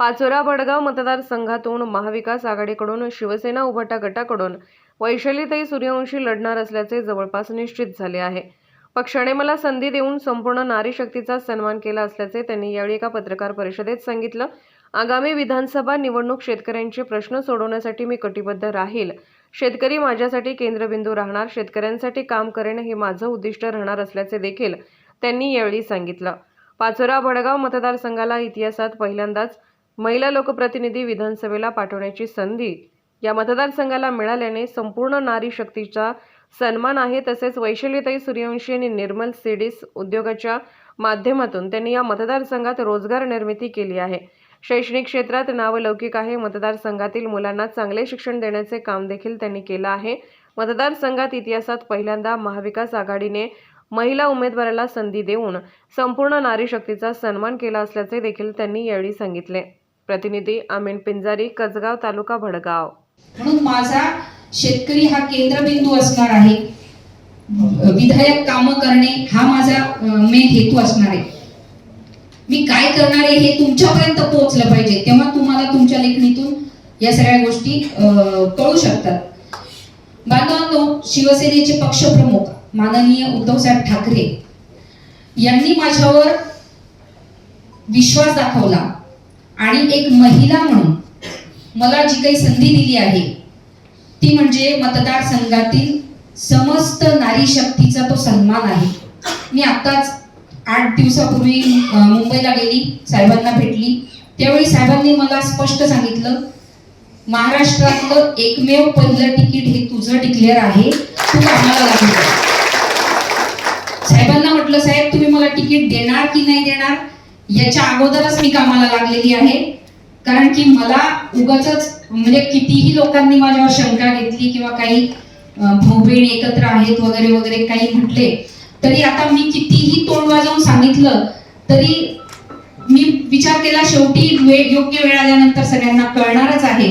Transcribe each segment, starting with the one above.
पाचोरा बडगाव मतदारसंघातून महाविकास आघाडीकडून शिवसेना उभाटा गटाकडून वैशालीताई सूर्यवंशी लढणार असल्याचे जवळपास निश्चित झाले आहे. पक्षाने मला संधी देऊन संपूर्ण नारी शक्तीचा सन्मान केला असल्याचे त्यांनी यावेळी एका पत्रकार परिषदेत सांगितलं. आगामी विधानसभा निवडणूक शेतकऱ्यांचे प्रश्न सोडवण्यासाठी मी कटिबद्ध राहील. शेतकरी माझ्यासाठी केंद्रबिंदू राहणार शेतकऱ्यांसाठी काम करेन हे माझं उद्दिष्ट राहणार असल्याचे देखील त्यांनी यावेळी सांगितलं. पाचोरा भडगाव मतदारसंघाला इतिहासात पहिल्यांदाच महिला लोकप्रतिनिधी विधानसभेला पाठवण्याची संधी या मतदारसंघाला मिळाल्याने संपूर्ण नारी शक्तीचा सन्मान आहे. तसेच वैशल्यताई सूर्यवंशी आणि निर्मल सिडीस उद्योगाच्या माध्यमातून त्यांनी या मतदारसंघात रोजगार निर्मिती केली आहे. शैक्षणिक क्षेत्रात नावलौकिक आहे. मतदारसंघातील मुलांना चांगले शिक्षण देण्याचे काम देखील त्यांनी केलं आहे. मतदारसंघात इतिहासात पहिल्यांदा महाविकास आघाडीने महिला उमेदवाराला संधी देऊन संपूर्ण नारी शक्तीचा सन्मान केला असल्याचे देखील त्यांनी यावेळी सांगितले. प्रतिनिधी अमीन पिंजारी कसगाव तालुका भडगाव. म्हणून माझा शेतकरी हा केंद्रबिंदू असणार आहे. विधायक काम करणे हा माझा मेन हेतू असणार आहे. मी काय करणार आहे हे तुमच्यापर्यंत पोहोचलं पाहिजे. तेव्हा तुम्हाला तुमच्या लेखणीतून या सगळ्या गोष्टी अं, कळू शकतात. बांधवांनो शिवसेनेचे पक्षप्रमुख माननीय उद्धवसाहेब ठाकरे यांनी माझ्यावर विश्वास दाखवला. आणि एक महिला म्हणून मला जी काही संधी दिली आहे ती म्हणजे मतदारसंघातील समस्त नारी शक्तीचा तो सन्मान आहे. मी आत्ताच आठ दिवसापूर्वी मुंबईला गेली साहेबांना भेटली. त्यावेळी साहेबांनी मला स्पष्ट सांगितलं महाराष्ट्रातलं एकमेव पहिलं तिकीट हे तुझं डिक्लेअर आहे तू साहेबांना म्हटलं साहेब तुम्ही मला तिकीट देणार की नाही देणार? याच्या अगोदरच मी कामाला लागलेली आहे. कारण की मला उगाच म्हणजे कितीही लोकांनी माझ्यावर शंका घेतली किंवा काही भाऊ बहीण एकत्र आहेत वगैरे वगैरे काही म्हटले तरी आता मी कितीही तोंड वाजवून सांगितलं तरी मी विचार केला शेवटी वे योग्य वेळ आल्यानंतर सगळ्यांना कळणारच आहे.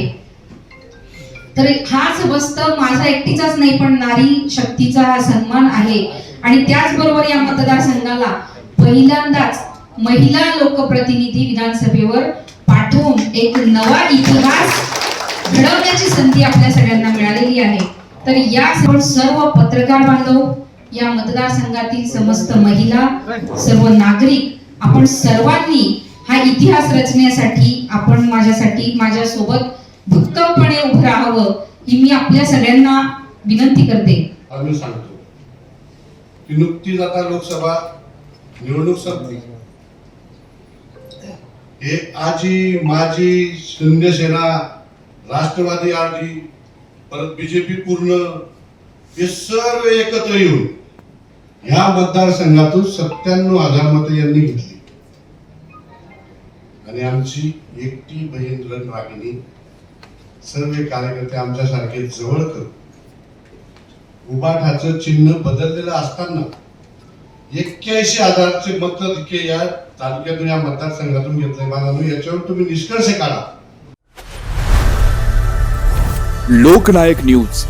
तर हाच वस्त माझा एकटीचाच नाही पण नारी शक्तीचा हा सन्मान आहे. आणि त्याचबरोबर या मतदारसंघाला पहिल्यांदाच महिला लोकप्रतिनिधी विधानसभेवर पाठवून एक नवा इतिहास घडवण्याची संधी आपल्या सगळ्यांना मिळालेली आहे. तर या सर्व पत्रकार बांधव या मतदारसंघातील समस्त महिला सर्व नागरिक आपण सर्वांनी हा इतिहास रचण्यासाठी आपण माझ्यासाठी माझ्या सोबत भक्कमपणे उभं राहावं ही मी आपल्या सगळ्यांना विनंती करते. आम्ही सांगतो. की नुकतीच आता लोकसभा निवडणूक संपली. हे आजी माजी शिंदेसेना राष्ट्रवादी आजी परत बीजेपी पूर्ण हे सर्व एकत्र येऊन ह्या मतदारसंघातून सत्त्याण्णव हजार मतं यांनी घेतली. आणि आमची एकटी बहीण रागिणी सर्व कार्यकर्ते आमच्यासारखे जवळ करून उभाठाचं चिन्ह बदललेलं असताना एक्क्याऐंशी हजारचे मत इतके या तालुक्यातून या मतदारसंघातून घेतले माझा याच्यावर तुम्ही निष्कर्ष काढा. लोकनायक न्यूज.